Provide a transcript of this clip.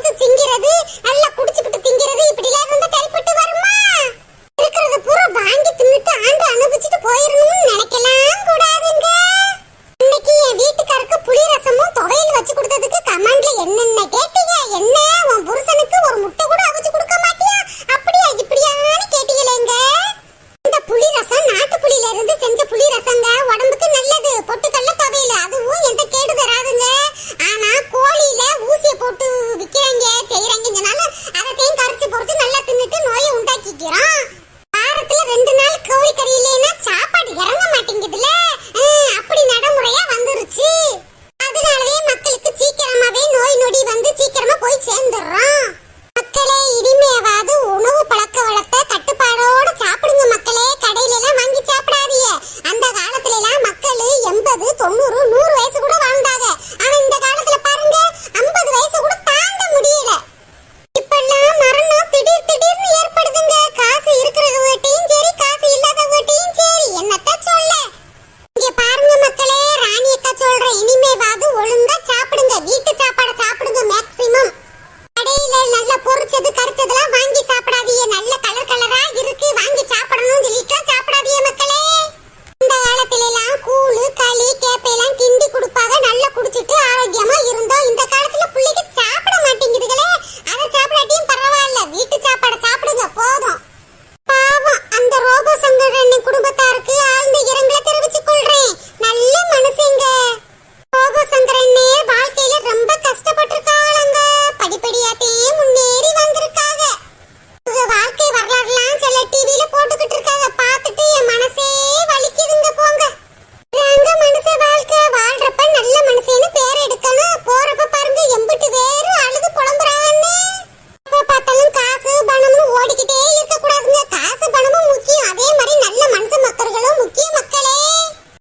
கொடுத்து திங்கிறது நல்லா குடிச்சுக்கிட்டு திங்கிறது இப்படி எல்லாம் இருந்தா சரிப்பட்டு வருமா? இருக்கிறத பூரா வாங்கி தின்னுட்டு ஆண்டு அனுபவிச்சுட்டு போயிடணும்னு நினைக்கலாம் கூடாதுங்க. இன்னைக்கு என் வீட்டுக்காருக்கு புளி ரசமும் துவையல் வச்சு கொடுத்ததுக்கு கமெண்ட்ல என்னென்ன கேட்டீங்க? என்ன? உன் புருஷனுக்கு ஒரு தொண்ணூறு கூட வாழ்ந்தாங்க